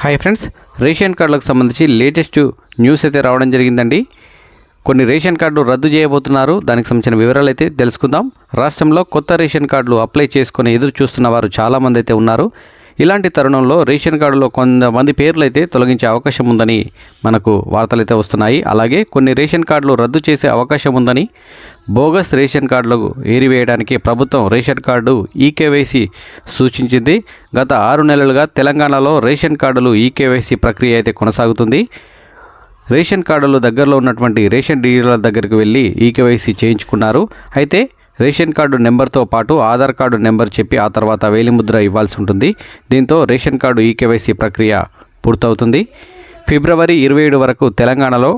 Hi friends ration కార్డులకు సంబంధించి latest news అయితే రావడం జరిగిందండి. కొన్ని రేషన్ కార్డులు రద్దు చేయబోతున్నారు. దానికి సంబంధించిన వివరాలు అయితే తెలుసుకుందాం. రాష్ట్రంలో కొత్త రేషన్ కార్డులు అప్లై చేసుకుని ఎదురు చూస్తున్న వారు చాలామంది అయితే ఉన్నారు. ఇలాంటి తరుణంలో రేషన్ కార్డులో కొంతమంది పేర్లు అయితే తొలగించే అవకాశం ఉందని మనకు వార్తలు అయితే వస్తున్నాయి. అలాగే కొన్ని రేషన్ కార్డులు రద్దు చేసే అవకాశం ఉందని బోగస్ రేషన్ కార్డులకు ఏరివేయడానికి ప్రభుత్వం రేషన్ కార్డు ఈకేవైసీ సూచించింది. గత ఆరు నెలలుగా తెలంగాణలో రేషన్ కార్డులు ఈకేవైసీ ప్రక్రియ అయితే కొనసాగుతుంది. రేషన్ కార్డులు దగ్గరలో ఉన్నటువంటి రేషన్ డీలర్ల దగ్గరికి వెళ్ళి ఈకేవైసీ చేయించుకున్నారు. అయితే రేషన్ కార్డు నెంబర్తో పాటు ఆధార్ కార్డు నెంబర్ చెప్పి ఆ తర్వాత వేలిముద్ర ఇవ్వాల్సి ఉంటుంది. దీంతో రేషన్ కార్డు ఈకేవైసీ ప్రక్రియ పూర్తవుతుంది. ఫిబ్రవరి ఇరవై ఏడు వరకు తెలంగాణలో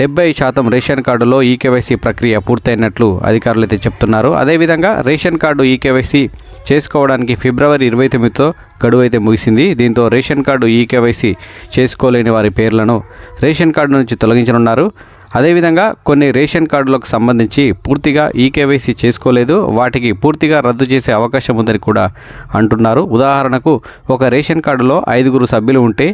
డెబ్బై శాతం రేషన్ కార్డులో ఈకేవైసీ ప్రక్రియ పూర్తయినట్లు అధికారులు అయితే చెప్తున్నారు. అదేవిధంగా రేషన్ కార్డు ఈకేవైసీ చేసుకోవడానికి ఫిబ్రవరి ఇరవై తొమ్మిదితో గడువు అయితే ముగిసింది. దీంతో రేషన్ కార్డు ఈకేవైసీ చేసుకోలేని వారి పేర్లను రేషన్ కార్డు నుంచి తొలగించనున్నారు. అదేవిధంగా కొన్ని రేషన్ కార్డులకు సంబంధించి పూర్తిగా ఈకేవైసీ చేసుకోలేదు. వాటికి పూర్తిగా రద్దు చేసే అవకాశం ఉందని కూడా అంటున్నారు. ఉదాహరణకు ఒక రేషన్ కార్డులో ఐదుగురు సభ్యులు ఉంటే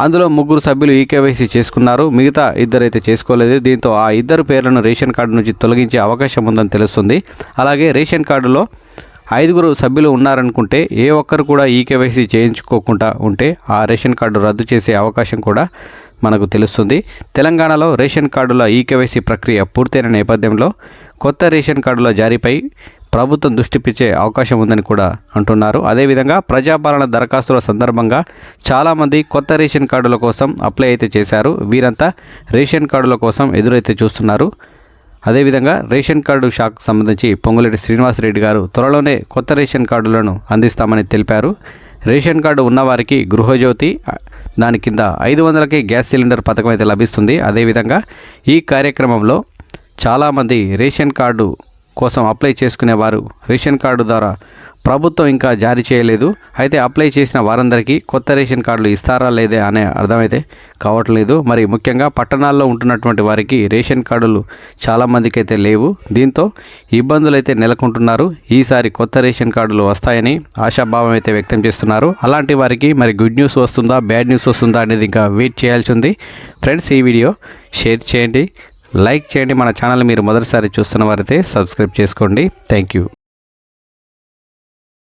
అందులో ముగ్గురు సభ్యులు ఈకేవైసీ చేసుకున్నారు. మిగతా ఇద్దరైతే చేసుకోలేదు. దీంతో ఆ ఇద్దరు పేర్లను రేషన్ కార్డు నుంచి తొలగించే అవకాశం ఉందని తెలుస్తుంది. అలాగే రేషన్ కార్డులో ఐదుగురు సభ్యులు ఉన్నారనుకుంటే ఏ ఒక్కరు కూడా ఈకేవైసీ చేయించుకోకుండా ఉంటే ఆ రేషన్ కార్డు రద్దు చేసే అవకాశం కూడా మనకు తెలుస్తుంది. తెలంగాణలో రేషన్ కార్డుల ఈకేవైసీ ప్రక్రియ పూర్తయిన నేపథ్యంలో కొత్త రేషన్ కార్డుల జారీపై ప్రభుత్వం దృష్టిపించే అవకాశం ఉందని కూడా అంటున్నారు. అదేవిధంగా ప్రజాపాలన దరఖాస్తుల సందర్భంగా చాలామంది కొత్త రేషన్ కార్డుల కోసం అప్లై అయితే చేశారు. వీరంతా రేషన్ కార్డుల కోసం ఎదురైతే చూస్తున్నారు. అదేవిధంగా రేషన్ కార్డు షాక్ సంబంధించి పొంగులేటి శ్రీనివాసరెడ్డి గారు త్వరలోనే కొత్త రేషన్ కార్డులను అందిస్తామని తెలిపారు. రేషన్ కార్డు ఉన్నవారికి గృహజ్యోతి దాని కింద ఐదు వందలకి గ్యాస్ సిలిండర్ పథకం అయితే లభిస్తుంది. అదేవిధంగా ఈ కార్యక్రమంలో చాలామంది రేషన్ కార్డు కోసం అప్లై చేసుకునేవారు. రేషన్ కార్డు ద్వారా ప్రభుత్వం ఇంకా జారీ చేయలేదు. అయితే అప్లై చేసిన వారందరికీ కొత్త రేషన్ కార్డులు ఇస్తారా లేదే అనే అర్థమైతే కావట్లేదు. మరి ముఖ్యంగా పట్టణాల్లో ఉంటున్నటువంటి వారికి రేషన్ కార్డులు చాలామందికి అయితే లేవు. దీంతో ఇబ్బందులు అయితే నెలకొంటున్నారు. ఈసారి కొత్త రేషన్ కార్డులు వస్తాయని ఆశాభావం అయితే వ్యక్తం చేస్తున్నారు. అలాంటి వారికి మరి గుడ్ న్యూస్ వస్తుందా బ్యాడ్ న్యూస్ వస్తుందా అనేది ఇంకా వెయిట్ చేయాల్సి ఉంది. ఫ్రెండ్స్ ఈ వీడియో షేర్ చేయండి. లైక్ చేయండి. మన ఛానల్ మీరు మొదటిసారి చూస్తున్న వారైతే సబ్స్క్రైబ్ చేసుకోండి. Thank you.